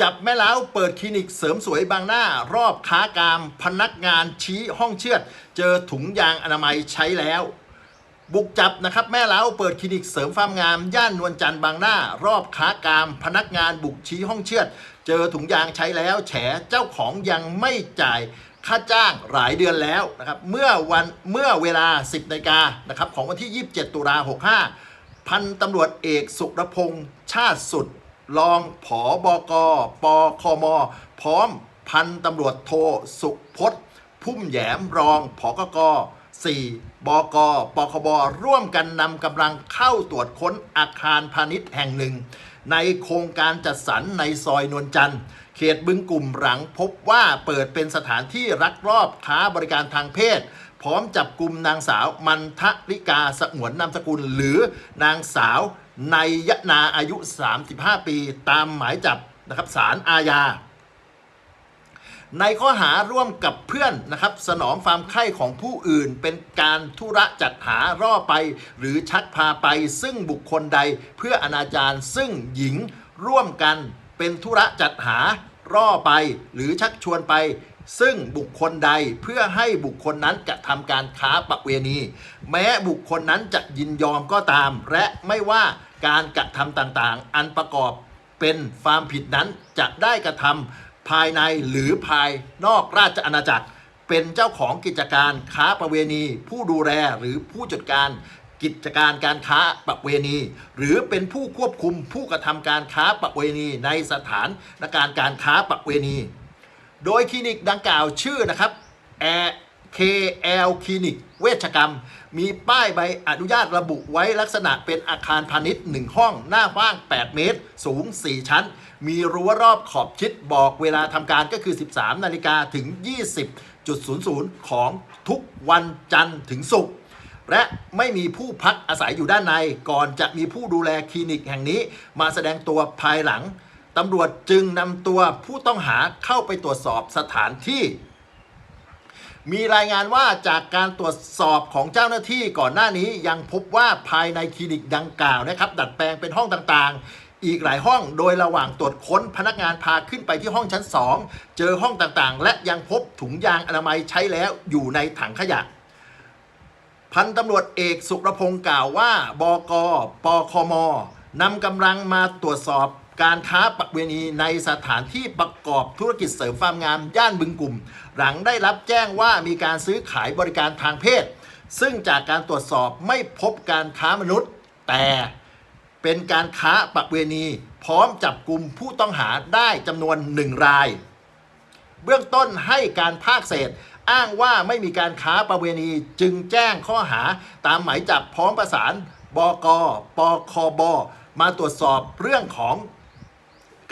จับแม่เล้าเปิดคลินิกเสริมสวยบางหน้า รอบค้ากาม พนักงานชี้ห้องเชือด เจอถุงยางอนามัยใช้แล้ว บุกจับนะครับแม่เล้าเปิดคลินิกเสริมความงาม ย่านนวลจันทร์บางหน้า รอบค้ากาม พนักงานบุกชี้ห้องเชือด เจอถุงยางใช้แล้ว แฉเจ้าของยังไม่จ่ายค่าจ้างหลายเดือนแล้วนะครับเมื่อวันเมื่อเวลา 10นาฬิกานะครับของวันที่ 27 ตุลา65 พันตำรวจเอกสุรพงษ์ชาติสุด รองผอบกปคม พร้อมพันตำรวจโทสุพจน์ พุ่มแยมรองผกก 4 บก ปคบ ร่วมกันนำกำลังเข้าตรวจค้นอาคารพาณิชย์แห่งหนึ่ง ในโครงการจัดสรรในซอยนวลจันทร์เขตบึงกลุ่มหลังพบว่าเปิดเป็นสถานที่รักรอบค้าบริการทางเพศ พร้อมจับกลุ่มนางสาวมันทริกาสงวนนามสกุลหรือนางสาว ในยนาอายุ 35 ปี ตามหมายจับนะครับศาลอาญา ในข้อหาร่วมกับเพื่อนนะครับ สนองความใคร่ของผู้อื่น เป็นการธุระจัดหาร่อไป หรือชักพาไปซึ่งบุคคลใดเพื่ออนาจารซึ่งหญิงร่วมกันเป็นธุระจัดหาร่อไป หรือชักชวนไป ซึ่งบุคคลใดเพื่อให้บุคคลนั้นกระทำการค้าประเวณี แม้บุคคลนั้นจะยินยอมก็ตาม และไม่ว่า การกระทำต่างๆ อันประกอบเป็นความผิดนั้นจะได้กระทำภายในหรือภายนอกราชอาณาจักร เป็นเจ้าของกิจการค้าประเวณี ผู้ดูแลหรือผู้จัดการกิจการการค้าประเวณี หรือเป็นผู้ควบคุมผู้กระทำการค้าประเวณีในสถานการการค้าประเวณี โดยคลินิกดังกล่าวชื่อนะครับ Air KL คลินิกเวชกรรม มีป้ายใบอนุญาตระบุไว้ลักษณะเป็นอาคารพาณิชย์ 1 ห้อง หน้ากว้าง 8 เมตร สูง 4 ชั้น มีรั้วรอบขอบชิดบอกเวลาทำการก็คือ 13 นาฬิกาถึง 20.00 ของทุกวันจันทร์ถึงศุกร์และไม่มีผู้พักอาศัยอยู่ด้านใน ก่อนจะมีผู้ดูแลคลินิกแห่งนี้ มาแสดงตัวภายหลังตำรวจจึงนำตัวผู้ต้องหาเข้าไปตรวจสอบสถานที่ มีรายงานว่าจากการตรวจสอบของเจ้าหน้าที่ก่อนหน้านี้ยังพบว่าภายในคลินิกดังกล่าวนะครับ ดัดแปลงเป็นห้องต่างๆ อีกหลายห้องโดยระหว่างตรวจค้นพนักงานพาขึ้นไปที่ห้องชั้น 2 เจอห้องต่างๆ และยังพบถุงยางอนามัยใช้แล้วอยู่ในถังขยะ พันตำรวจเอกสุรพงศ์กล่าวว่า บกปคมนำกำลังมาตรวจสอบ การค้าประเวณีในสถานที่ประกอบธุรกิจเสริมความงามย่านบึงกลุ่ม หลังได้รับแจ้งว่ามีการซื้อขายบริการทางเพศ ซึ่งจากการตรวจสอบไม่พบการค้ามนุษย์ แต่เป็นการค้าประเวณี พร้อมจับกลุ่มผู้ต้องหาได้จำนวนหนึ่งราย เบื้องต้นให้การภาคเศษอ้างว่าไม่มีการค้าประเวณีจึงแจ้งข้อหาตามหมายจับพร้อมประสานบกปคบมาตรวจสอบเรื่องของ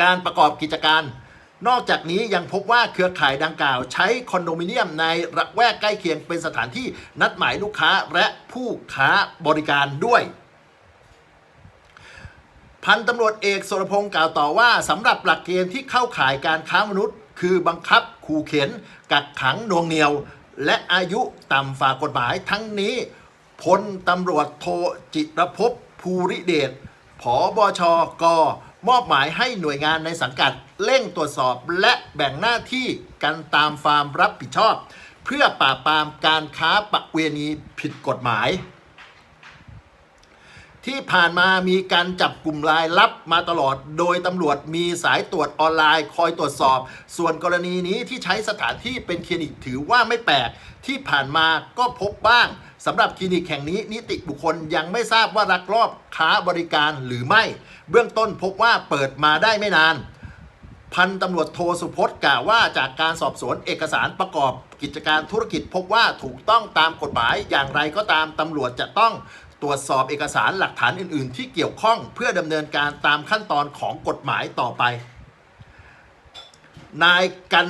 การประกอบกิจการ นอกจากนี้ยังพบว่าเครือข่ายดังกล่าว ใช้คอนโดมิเนียมในระแวกใกล้เคียงเป็นสถานที่นัดหมายลูกค้าและผู้ค้าบริการด้วยพันตำรวจเอกสรพงศ์กล่าวต่อว่าสำหรับหลักเกณฑ์ที่เข้าข่ายการค้ามนุษย์ คือบังคับขู่เข็น กักขังหน่วงเหนียว และอายุต่ำฝ่ากฎหมายทั้งนี้พลตำรวจโทจิรภพภูริเดชผบชก มอบหมายให้หน่วยงานในสังกัดเร่งตรวจสอบและแบ่งหน้าที่กันตามความรับผิดชอบ เพื่อปราบปรามการค้าประเวณีผิดกฎหมาย ที่ผ่านมามีการจับกลุ่มรายลับมาตลอด โดยตำรวจมีสายตรวจออนไลน์คอยตรวจสอบ ส่วนกรณีนี้ที่ใช้สถานที่เป็นคลินิกถือว่าไม่แปลก ที่ผ่านมาก็พบบ้างสำหรับคลินิกแห่งนี้นิติบุคคลยังไม่ทราบว่ารักรอบค้าบริการหรือไม่ เบื้องต้นพบว่าเปิดมาได้ไม่นาน พันตำรวจโทสุพจน์กล่าวว่าจากการสอบสวนเอกสารประกอบกิจการธุรกิจพบว่าถูกต้องตามกฎหมายอย่างไรก็ตามตำรวจจะต้อง ตรวจสอบเอกสารหลักฐานอื่น ๆ ที่เกี่ยวข้องเพื่อดำเนินการตามขั้นตอนของกฎหมายต่อไป นายกัน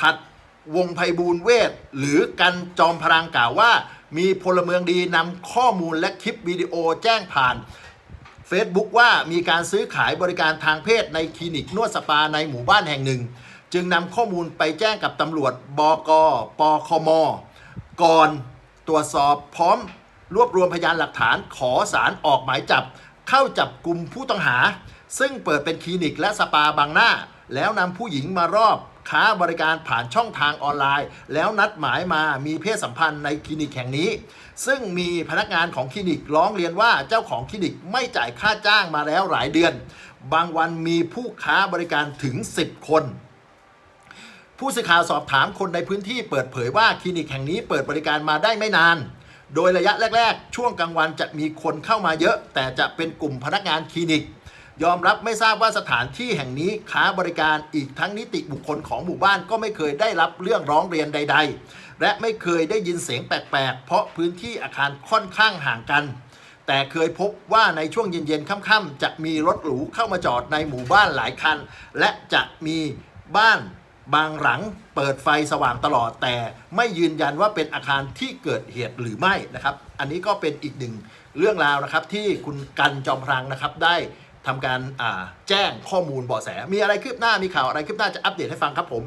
ทัดวงไพบูลเวทหรือกันจอมพลังกล่าวว่า มีพลเมืองดีนำข้อมูลและคลิปวิดีโอแจ้งผ่าน Facebook ว่ามีการซื้อขายบริการทางเพศในคลินิกนวดสปาในหมู่บ้านแห่งหนึ่ง จึงนำข้อมูลไปแจ้งกับตำรวจบกปคม ก่อนตรวจสอบพร้อม รวบรวมพยานหลักฐานขอสารออกหมายจับ เข้าจับกลุ่มผู้ต้องหา ซึ่งเปิดเป็นคลินิกและสปาบางหน้า แล้วนำผู้หญิงมารอบค้าบริการผ่านช่องทางออนไลน์ แล้วนัดหมายมามีเพศสัมพันธ์ในคลินิกแห่งนี้ ซึ่งมีพนักงานของคลินิกร้องเรียนว่าเจ้าของคลินิกไม่จ่ายค่าจ้างมาแล้วหลายเดือน บางวันมีผู้ค้าบริการถึง 10 คนผู้สื่อข่าวสอบถามคนในพื้นที่เปิดเผยว่าคลินิกแห่งนี้เปิดบริการมาได้ไม่นาน โดยระยะแรก ๆ ช่วงกลางวันจะมีคนเข้ามาเยอะ แต่จะเป็นกลุ่มพนักงานคลินิก ยอมรับไม่ทราบว่าสถานที่แห่งนี้ค้าบริการอีกทั้งนิติบุคคลของหมู่บ้านก็ไม่เคยได้รับเรื่องร้องเรียนใด ๆ และไม่เคยได้ยินเสียงแปลกๆ เพราะพื้นที่อาคารค่อนข้างห่างกัน แต่เคยพบว่าในช่วงเย็นๆค่ำๆจะมีรถหรูเข้ามาจอดในหมู่บ้านหลายคัน และจะมีบ้าน บางหลังเปิดไฟสว่างตลอด แต่ไม่ยืนยันว่าเป็นอาคารที่เกิดเหตุหรือไม่นะครับ อันนี้ก็เป็นอีกหนึ่งเรื่องราวนะครับ ที่คุณกันจอมพลังนะครับได้ทำการแจ้งข้อมูลเบาะแส มีอะไรคืบหน้ามีข่าวอะไรคืบหน้าจะอัปเดตให้ฟังครับผม